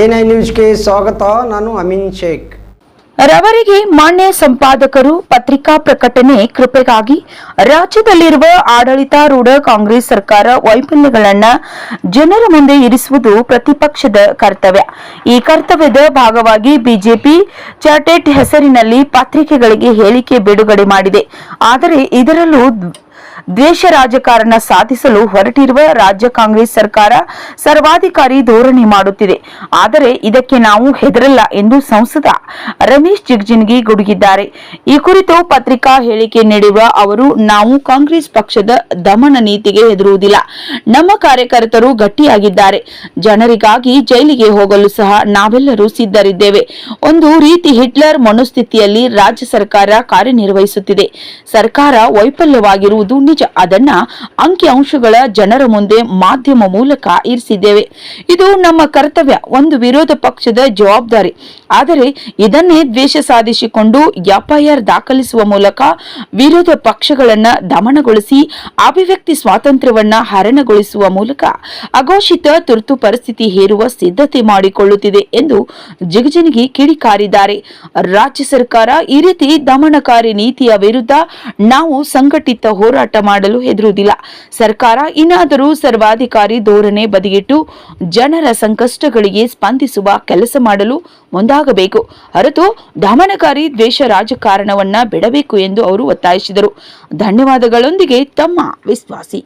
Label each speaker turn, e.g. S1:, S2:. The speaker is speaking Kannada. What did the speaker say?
S1: ಎನ್ಐ ನ್ಯೂಸ್ಗೆ ಸ್ವಾಗತ, ನಾನು ಅಮೀನ್ ಶೇಖ್.
S2: ರವರಿಗೆ ಮಾನ್ಯ ಸಂಪಾದಕರು, ಪತ್ರಿಕಾ ಪ್ರಕಟಣೆ ಕೃಪೆಗಾಗಿ ರಾಜ್ಯದಲ್ಲಿರುವ ಆಡಳಿತಾರೂಢ ಕಾಂಗ್ರೆಸ್ ಸರ್ಕಾರ ವೈಫಲ್ಯಗಳನ್ನು ಜನರ ಮುಂದೆ ಇರಿಸುವುದು ಪ್ರತಿಪಕ್ಷದ ಕರ್ತವ್ಯ. ಈ ಕರ್ತವ್ಯದ ಭಾಗವಾಗಿ ಬಿಜೆಪಿ ಚಾರ್ಟೆಡ್ ಹೆಸರಿನಲ್ಲಿ ಪತ್ರಿಕೆಗಳಿಗೆ ಹೇಳಿಕೆ ಬಿಡುಗಡೆ ಮಾಡಿದೆ. ಆದರೆ ಇದರಲ್ಲೂ ದ್ವೇಷ ರಾಜಕಾರಣ ಸಾಧಿಸಲು ಹೊರಟಿರುವ ರಾಜ್ಯ ಕಾಂಗ್ರೆಸ್ ಸರ್ಕಾರ ಸರ್ವಾಧಿಕಾರಿ ಧೋರಣೆ ಮಾಡುತ್ತಿದೆ. ಆದರೆ ಇದಕ್ಕೆ ನಾವು ಹೆದರಲ್ಲ ಎಂದು ಸಂಸದ ರಮೇಶ್ ಜಿಗ್ಜಿನ್ಗಿ ಗುಡುಗಿದ್ದಾರೆ. ಈ ಕುರಿತು ಪತ್ರಿಕಾ ಹೇಳಿಕೆ ನೀಡಿರುವ ಅವರು, ನಾವು ಕಾಂಗ್ರೆಸ್ ಪಕ್ಷದ ದಮನ ನೀತಿಗೆ ಹೆದರುವುದಿಲ್ಲ. ನಮ್ಮ ಕಾರ್ಯಕರ್ತರು ಗಟ್ಟಿಯಾಗಿದ್ದಾರೆ. ಜನರಿಗಾಗಿ ಜೈಲಿಗೆ ಹೋಗಲು ಸಹ ನಾವೆಲ್ಲರೂ ಸಿದ್ಧರಿದ್ದೇವೆ. ಒಂದು ರೀತಿ ಹಿಟ್ಲರ್ ಮನೋಸ್ಥಿತಿಯಲ್ಲಿ ರಾಜ್ಯ ಸರ್ಕಾರ ಕಾರ್ಯನಿರ್ವಹಿಸುತ್ತಿದೆ. ಸರ್ಕಾರ ವೈಫಲ್ಯವಾಗಿರುವುದು ಅದನ್ನ ಅಂಕಿಅಂಶಗಳ ಜನರ ಮುಂದೆ ಮಾಧ್ಯಮ ಮೂಲಕ ಇರಿಸಿದ್ದೇವೆ. ಇದು ನಮ್ಮ ಕರ್ತವ್ಯ, ಒಂದು ವಿರೋಧ ಪಕ್ಷದ ಜವಾಬ್ದಾರಿ. ಆದರೆ ಇದನ್ನೇ ದ್ವೇಷ ಸಾಧಿಸಿಕೊಂಡು ಎಫ್ಐಆರ್ ದಾಖಲಿಸುವ ಮೂಲಕ ವಿರೋಧ ಪಕ್ಷಗಳನ್ನ ದಮನಗೊಳಿಸಿ ಅಭಿವ್ಯಕ್ತಿ ಸ್ವಾತಂತ್ರ್ಯವನ್ನ ಹರಣಗೊಳಿಸುವ ಮೂಲಕ ಅಘೋಷಿತ ತುರ್ತು ಪರಿಸ್ಥಿತಿ ಹೇರುವ ಸಿದ್ಧತೆ ಮಾಡಿಕೊಳ್ಳುತ್ತಿದೆ ಎಂದು ಜಿಗಜಿನಗಿ ಕಿಡಿಕಾರಿದ್ದಾರೆ. ರಾಜ್ಯ ಸರ್ಕಾರ ಈ ರೀತಿ ದಮನಕಾರಿ ನೀತಿಯ ವಿರುದ್ಧ ನಾವು ಸಂಘಟಿತ ಹೋರಾಟ ಮಾಡಲು ಹೆದರುವುದಿಲ್ಲ. ಸರ್ಕಾರ ಇನ್ನಾದರೂ ಸರ್ವಾಧಿಕಾರಿ ಧೋರಣೆ ಬದಿಗಿಟ್ಟು ಜನರ ಸಂಕಷ್ಟಗಳಿಗೆ ಸ್ಪಂದಿಸುವ ಕೆಲಸ ಮಾಡಲು ಮುಂದಾಗಬೇಕು. ಹೊರತು ದಮನಕಾರಿ ದ್ವೇಷ ರಾಜಕಾರಣವನ್ನ ಬಿಡಬೇಕು ಎಂದು ಅವರು ಒತ್ತಾಯಿಸಿದರು. ಧನ್ಯವಾದಗಳೊಂದಿಗೆ ತಮ್ಮ ವಿಶ್ವಾಸಿ.